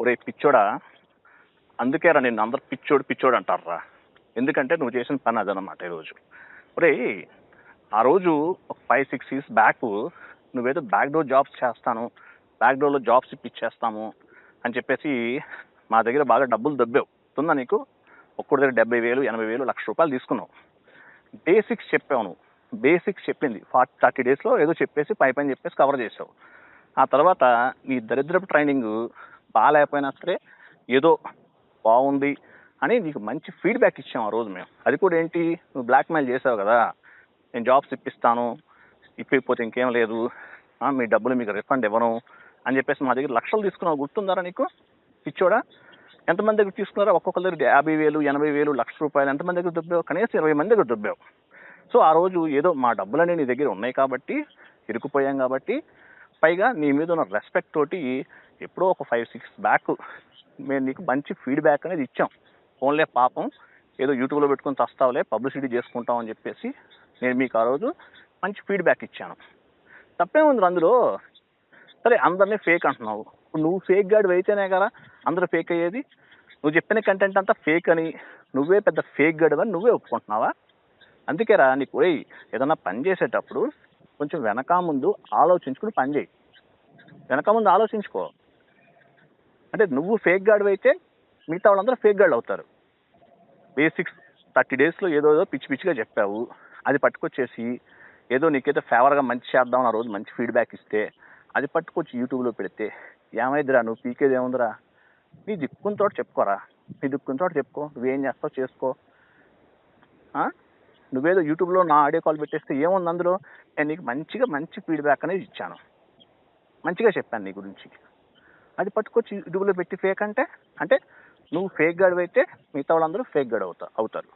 ఒరే పిచ్చోడా? అందుకేరా నేను అందరు పిచ్చోడు పిచ్చోడు అంటారా ఎందుకంటే నువ్వు చేసిన పని అదనమాట ఈరోజు. ఒరే ఆ రోజు ఒక ఫైవ్ సిక్స్ ఇయర్స్ బ్యాక్ నువ్వేదో బ్యాక్డోర్ జాబ్స్ చేస్తాను బ్యాక్డోర్లో జాబ్స్ ఇప్పించేస్తాము అని చెప్పేసి మా దగ్గర బాగా డబ్బులు దబ్బావు. ఉందా నీకు? ఒక్కడి దగ్గర డెబ్బై వేలు ఎనభై వేలు లక్ష రూపాయలు తీసుకున్నావు. బేసిక్స్ చెప్పావు నువ్వు. బేసిక్స్ చెప్పింది. ఫార్టీ థర్టీ డేస్లో ఏదో చెప్పేసి పై పైన చెప్పేసి కవర్ చేసావు. ఆ తర్వాత నీ దరిద్రపు ట్రైనింగ్ బాగాలేకపోయినా సరే ఏదో బాగుంది అని నీకు మంచి ఫీడ్బ్యాక్ ఇచ్చాం ఆ రోజు మేము. అది కూడా ఏంటి? నువ్వు బ్లాక్మెయిల్ చేసావు కదా. నేను జాబ్స్ ఇప్పిస్తాను. ఇప్పిపోతే ఇంకేం లేదు. మీ డబ్బులు మీకు రిఫండ్ ఇవ్వను అని చెప్పేసి మా దగ్గర లక్షలు తీసుకున్నావు. గుర్తుందారా నీకు? ఇచ్చోడా ఎంతమంది దగ్గర తీసుకున్నారా? ఒక్కొక్కరి దగ్గర యాభై వేలు ఎనభై వేలు లక్ష రూపాయలు ఎంతమంది దగ్గర దుబ్బావు? కనీసం ఇరవై మంది దగ్గర దుబ్బావు. సో ఆ రోజు ఏదో మా డబ్బులన్నీ నీ దగ్గర ఉన్నాయి కాబట్టి ఇరుకుపోయాం కాబట్టి పైగా నీ మీద ఉన్న రెస్పెక్ట్ తోటి ఎప్పుడో ఒక ఫైవ్ సిక్స్ బ్యాక్ మేము నీకు మంచి ఫీడ్బ్యాక్ అనేది ఇచ్చాం. ఓన్లే పాపం ఏదో యూట్యూబ్లో పెట్టుకొని తస్తావులే పబ్లిసిటీ చేసుకుంటాం అని చెప్పేసి నేను మీకు ఆ రోజు మంచి ఫీడ్బ్యాక్ ఇచ్చాను. తప్పేముంది అందులో? సరే అందరినీ ఫేక్ అంటున్నావు. ఇప్పుడు నువ్వు ఫేక్ గాడి అయితేనే కదా అందరూ ఫేక్ అయ్యేది? నువ్వు చెప్పిన కంటెంట్ అంతా ఫేక్ అని నువ్వే పెద్ద ఫేక్ గాడి అని నువ్వే ఒప్పుకుంటున్నావా? అందుకేరా నీకు ఓయ్ ఏదన్నా పని చేసేటప్పుడు కొంచెం వెనక ముందు ఆలోచించుకుని పని చేయి. వెనక ముందు ఆలోచించుకో. అంటే నువ్వు ఫేక్ గార్డ్ అయితే మిగతా వాళ్ళందరూ ఫేక్ గార్డ్ అవుతారు. బేసిక్స్ థర్టీ డేస్లో ఏదో ఏదో పిచ్చి పిచ్చిగా చెప్పావు. అది పట్టుకొచ్చేసి ఏదో నీకైతే ఫేవర్గా మంచి చేద్దాం ఆ రోజు మంచి ఫీడ్బ్యాక్ ఇస్తే అది పట్టుకొచ్చి యూట్యూబ్లో పెడితే ఏమైందిరా నువ్వు పీకేది ఏముందిరా? నీ దిక్కుని తోట చెప్పుకోరా? నీ దిక్కుని తోట చెప్పుకో. నువ్వేం చేస్తావు చేసుకో. నువ్వేదో యూట్యూబ్లో నా ఆడియో కాల్ పెట్టేస్తే ఏముంది అందులో? నేను నీకు మంచిగా మంచి ఫీడ్బ్యాక్ అనేది ఇచ్చాను. మంచిగా చెప్పాను నీ గురించి. అది పట్టుకొచ్చి యూట్యూబ్లో పెట్టి ఫేక్ అంటే? అంటే నువ్వు ఫేక్ గడు అయితే మిగతా వాళ్ళందరూ ఫేక్ గడు అవుతా అవుతారు.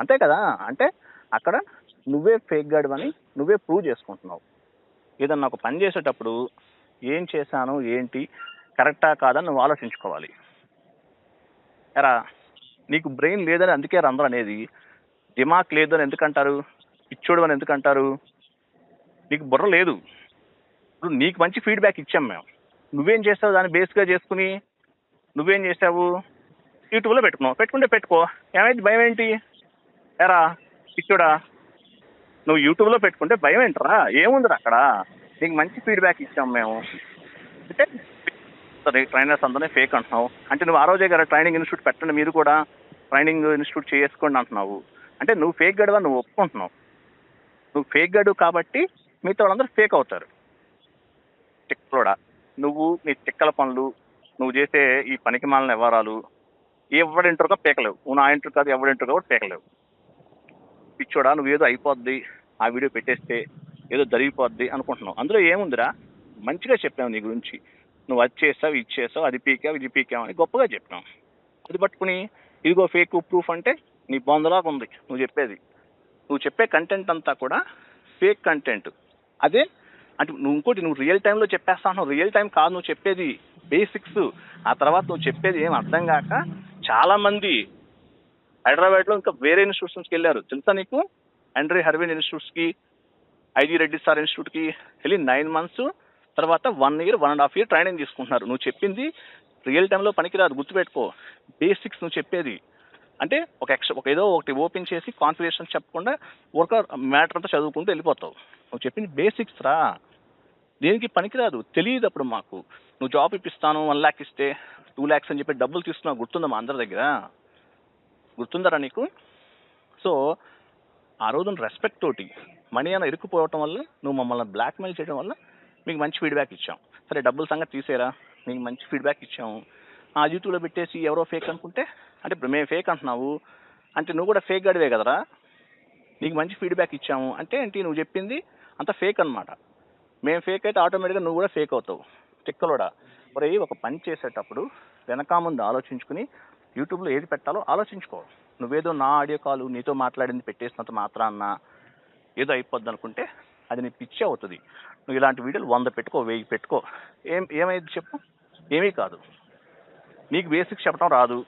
అంతే కదా? అంటే అక్కడ నువ్వే ఫేక్ గడు అని నువ్వే ప్రూవ్ చేసుకుంటున్నావు. ఏదన్నా ఒక పని చేసేటప్పుడు ఏం చేశాను ఏంటి కరెక్టా కాదని నువ్వు ఆలోచించుకోవాలి. ఎరా నీకు బ్రెయిన్ లేదని అందుకే రా అనేది. దిమాక్ లేదు అని ఎందుకంటారు? పిచ్చోడు అని ఎందుకంటారు? నీకు బుర్ర లేదు. ఇప్పుడు నీకు మంచి ఫీడ్బ్యాక్ ఇచ్చాం మేము. నువ్వేం చేస్తావు? దాన్ని బేస్గా చేసుకుని నువ్వేం చేసావు యూట్యూబ్లో పెట్టుకున్నావు. పెట్టుకుంటే పెట్టుకో. ఏమైంది? భయం ఏంటి? ఎరా ఇచ్చుడా నువ్వు యూట్యూబ్లో పెట్టుకుంటే భయం ఏంటరా? ఏముందిరా అక్కడ? నీకు మంచి ఫీడ్బ్యాక్ ఇచ్చాం మేము. అంటే సరే ట్రైనర్స్ అందరినీ ఫేక్ అంటున్నావు. అంటే నువ్వు ఆ రోజే కదా ట్రైనింగ్ ఇన్స్టిట్యూట్ పెట్టండి. మీరు కూడా ట్రైనింగ్ ఇన్స్టిట్యూట్ చేసుకోండి అంటున్నావు. అంటే నువ్వు ఫేక్ గడువా? నువ్వు ఒప్పుకుంటున్నావు. నువ్వు ఫేక్ గడువు కాబట్టి మిగతా వాళ్ళందరూ ఫేక్ అవుతారు. కూడా. నువ్వు నీ చిక్కల పనులు నువ్వు చేసే ఈ పనికి మాలిన వ్యవహారాలు ఎవడింటారుగా పీకలేవు. నువ్వు నా ఇంటర్ కాదు ఎవడింటారు కాబట్టి పీకలేవు. పిచ్చోడా నువ్వు ఏదో అయిపోద్ది ఆ వీడియో పెట్టేస్తే ఏదో జరిగిపోద్ది అనుకుంటున్నావు. అందులో ఏముందిరా? మంచిగా చెప్పావు నీ గురించి. నువ్వు అది చేసావు ఇది చేసావు అది పీకావు ఇది పీకావు అని గొప్పగా చెప్పాం అది పట్టుకుని ఇదిగో ఫేక్ ప్రూఫ్ అంటే నీ బొందలాగా ఉంది నువ్వు చెప్పేది. నువ్వు చెప్పే కంటెంట్ అంతా కూడా ఫేక్ కంటెంట్ అదే అంటే నువ్వు ఇంకోటి నువ్వు రియల్ టైంలో చెప్పేస్తాను రియల్ టైం కాదు నువ్వు చెప్పేది బేసిక్స్ ఆ తర్వాత నువ్వు చెప్పేది ఏం అర్థం కాక చాలా మంది హైదరాబాద్లో ఇంకా వేరే ఇన్స్టిట్యూషన్స్కి వెళ్ళారు. తెలుసా నీకు? అండ్రీ హర్విన్ ఇన్స్టిట్యూట్స్కి ఐజీ రెడ్డి సార్ ఇన్స్టిట్యూట్కి వెళ్ళి నైన్ మంత్స్ తర్వాత one year one and half year training తీసుకుంటున్నారు. నువ్వు చెప్పింది రియల్ టైంలో పనికిరాదు. గుర్తుపెట్టుకో. బేసిక్స్ నువ్వు చెప్పేది. అంటే ఒక ఎక్స్ట్రా ఒక ఏదో ఒకటి ఓపెన్ చేసి కాన్ఫిగరేషన్ చెప్పకుండా ఒక మ్యాటర్ అంతా చదువుకుంటూ వెళ్ళిపోతావు. నువ్వు చెప్పింది బేసిక్స్ రా. దేనికి పనికిరాదు. తెలియదు అప్పుడు మాకు. నువ్వు జాబ్ ఇప్పిస్తాను వన్ ల్యాక్ ఇస్తే టూ ల్యాక్స్ అని చెప్పి డబ్బులు తీసుకున్నావు. గుర్తుందా మా అందరి దగ్గర? గుర్తుందరా నీకు? సో ఆ రోజున రెస్పెక్ట్ తోటి మనీ అన్న ఇరుక్కుపోవటం వల్ల నువ్వు మమ్మల్ని బ్లాక్మెయిల్ చేయడం వల్ల మీకు మంచి ఫీడ్బ్యాక్ ఇచ్చాం. సరే డబ్బుల సంగతి తీసేరా. మీకు మంచి ఫీడ్బ్యాక్ ఇచ్చాము. ఆ యూట్యూబ్లో పెట్టేసి ఎవరో ఫేక్ అనుకుంటే అంటే ఇప్పుడు మేము ఫేక్ అంటున్నావు అంటే నువ్వు కూడా ఫేక్ గడివే కదరా? నీకు మంచి ఫీడ్బ్యాక్ ఇచ్చాము. అంటే ఏంటి? నువ్వు చెప్పింది అంత ఫేక్ అనమాట మేము ఫేక్ అయితే ఆటోమేటిక్గా నువ్వు కూడా ఫేక్ అవుతావు. తిక్కలోడా మరి ఒక పని చేసేటప్పుడు వెనక ముందు ఆలోచించుకుని యూట్యూబ్లో ఏది పెట్టాలో ఆలోచించుకో. నువ్వేదో నా ఆడియో కాల్ నీతో మాట్లాడింది పెట్టేసినంత మాత్రాన్న ఏదో అయిపోద్ది అనుకుంటే అది నీ పిచ్చి అవుతుంది. నువ్వు ఇలాంటి వీడియోలు వంద పెట్టుకో వెయ్యి పెట్టుకో. ఏం ఏమైంది చెప్పు? ఏమీ కాదు. నీకు బేసిక్స్ చెప్పడం రాదు.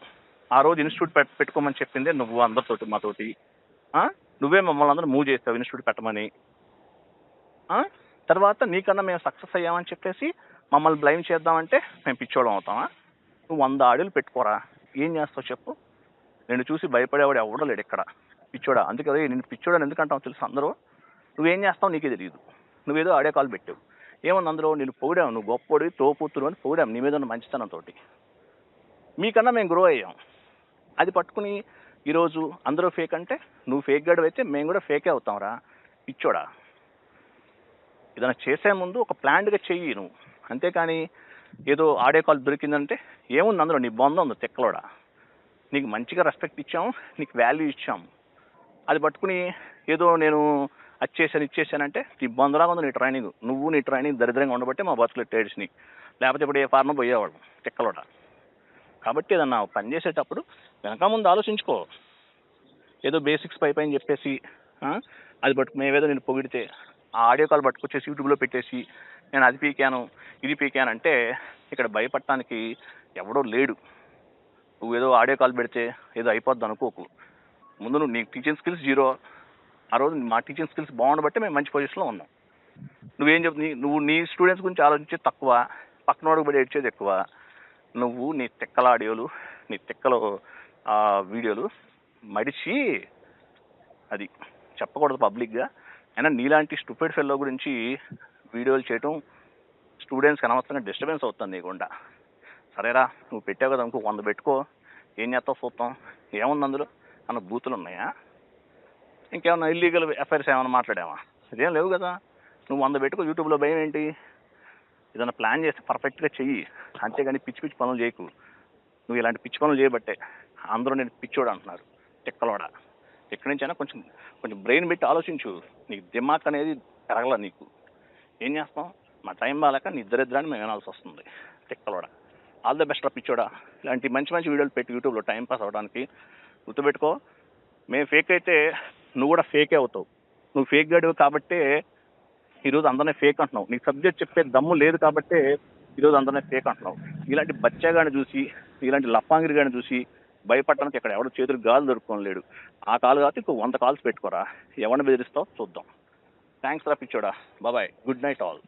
ఆ రోజు ఇన్స్టిట్యూట్ పెట్టుకోమని చెప్పిందే నువ్వు అందరితోటి మాతోటి. నువ్వే మమ్మల్ని అందరూ మూవ్ చేస్తావు ఇన్స్టిట్యూట్ పెట్టమని. తర్వాత నీకన్నా మేము సక్సెస్ అయ్యామని చెప్పేసి మమ్మల్ని బ్లైమ్ చేద్దామంటే మేము పిచ్చోడం అవుతామా? నువ్వు వంద ఆడియోలు పెట్టుకోరా. ఏం చేస్తావు చెప్పు. నేను చూసి భయపడేవాడు ఎవడో లేడు ఇక్కడ. పిచ్చోడా. అందుకే నేను పిచ్చోడని ఎందుకంటావు తెలుసు అందరూ? నువ్వేం చేస్తావు నీకే తెలియదు నువ్వేదో ఆడియో కాల్ పెట్టావు. ఏమన్నా అందులో నేను పొగిడావు నువ్వు గొప్పోడివి తోపుతురు అని పొగిడాం నీ మీద ఉన్న మంచితనంతో మీకన్నా మేము గ్రో అయ్యాం. అది పట్టుకుని ఈరోజు అందరూ ఫేక్ అంటే నువ్వు ఫేక్ గడు అయితే మేము కూడా ఫేకే అవుతాంరా పిచ్చోడా. ఏదైనా చేసే ముందు ఒక ప్లాన్డ్గా చెయ్యి నువ్వు. అంతేకాని ఏదో ఆడియో కాల్ దొరికిందంటే ఏముంది అందులో? నీ బొంద ఉంది తెక్కలోడా. నీకు మంచిగా రెస్పెక్ట్ ఇచ్చాము నీకు వాల్యూ ఇచ్చాము. అది పట్టుకుని ఏదో నేను అది చేశాను ఇచ్చేసానంటే నీ బొందలాగా ఉంది నీ ట్రైనింగ్ నువ్వు నీ ట్రైనింగ్ దరిద్రంగా ఉండబట్టే మా బతుకులు టేడ్స్ని లేకపోతే ఇప్పుడు ఏ ఫార్మ్ పోయేవాడు తెక్కలోడా. కాబట్టి ఏదన్నా పని చేసేటప్పుడు వెనక ముందు ఆలోచించుకో. ఏదో బేసిక్స్ పై పైన చెప్పేసి అది పట్టుకు మేమేదో నేను పొగిడితే ఆ ఆడియో కాల్ పట్టుకొచ్చేసి యూట్యూబ్లో పెట్టేసి నేను అది పీకాను ఇది పీకాను అంటే ఇక్కడ భయపడటానికి ఎవడో లేడు. నువ్వు ఏదో ఆడియో కాల్ పెడితే ఏదో అయిపోద్ది అనుకోకు. ముందు నువ్వు నీ టీచింగ్ స్కిల్స్ జీరో. ఆ రోజు మా టీచింగ్ స్కిల్స్ బాగుండబట్టే మేము మంచి పొజిషన్లో ఉన్నాం. నువ్వేం చెప్ నువ్వు నీ స్టూడెంట్స్ గురించి ఆలోచించేది తక్కువ పక్కన వాడికి పడి ఏడ్చేది ఎక్కువ. నువ్వు నీ తిక్కల ఆడియోలు నీ తిక్కల వీడియోలు మడిచి అది చెప్పకూడదు పబ్లిక్గా. అయినా నీలాంటి స్టూపెడ్ ఫెల్లో గురించి వీడియోలు చేయటం స్టూడెంట్స్కి అనవసరంగా డిస్టర్బెన్స్ అవుతుంది నీకుండా. సరేరా నువ్వు పెట్టావు కదా ఇంకో వంద పెట్టుకో. ఏం చేస్తావు చూస్తాం ఏముంది అందులో? అన్న బూతులు ఉన్నాయా? ఇంకేమన్నా ఇల్లీగల్ ఎఫ్ఐఆర్స్ ఏమైనా మాట్లాడావా? ఇదేం లేవు కదా. నువ్వు వంద పెట్టుకో యూట్యూబ్లో భయం ఏంటి? ఏదైనా ప్లాన్ చేస్తే పర్ఫెక్ట్గా చెయ్యి. అంతేగాని పిచ్చి పిచ్చి పనులు చేయకు. నువ్వు ఇలాంటి పిచ్చి పనులు చేయబట్టే అందరూ నేను పిచ్చోడు అంటున్నారు. తిక్కలోడ. ఎక్కడి నుంచైనా కొంచెం కొంచెం బ్రెయిన్ పెట్టి ఆలోచించు. నీకు దిమాక్ అనేది పెరగల నీకు. ఏం చేస్తాం? మా టైం బాగాలేక నీ దరిద్రాన్ని మేము వినాల్సి వస్తుంది. తిక్కలోడ. ఆల్ ద బెస్ట్ పిచ్చోడా. ఇలాంటి మంచి మంచి వీడియోలు పెట్టి యూట్యూబ్లో టైం పాస్ అవ్వడానికి గుర్తుపెట్టుకో. మేము ఫేక్ అయితే నువ్వు కూడా ఫేకే అవుతావు. నువ్వు ఫేక్ గడివు కాబట్టే ఈరోజు అందరినీ ఫేక్ అంటున్నావు. నీకు సబ్జెక్ట్ చెప్పే దమ్ము లేదు కాబట్టే ఈరోజు అందరినీ ఫేక్ అంటున్నావు. ఇలాంటి బచ్చాగాని చూసి ఇలాంటి లఫాంగిరి గాని చూసి భయపడడానికి ఇక్కడ ఎవడో చేతులు గాలు దొరుకుకోలేడు ఆ కాలు కాబట్టి ఇంకో వంద కాల్స్ పెట్టుకోరా. ఎవరిని బెదిరిస్తావు? చూద్దాం. థ్యాంక్స్ రా పిచ్చోడా. బాబాయ్ గుడ్ నైట్ ఆల్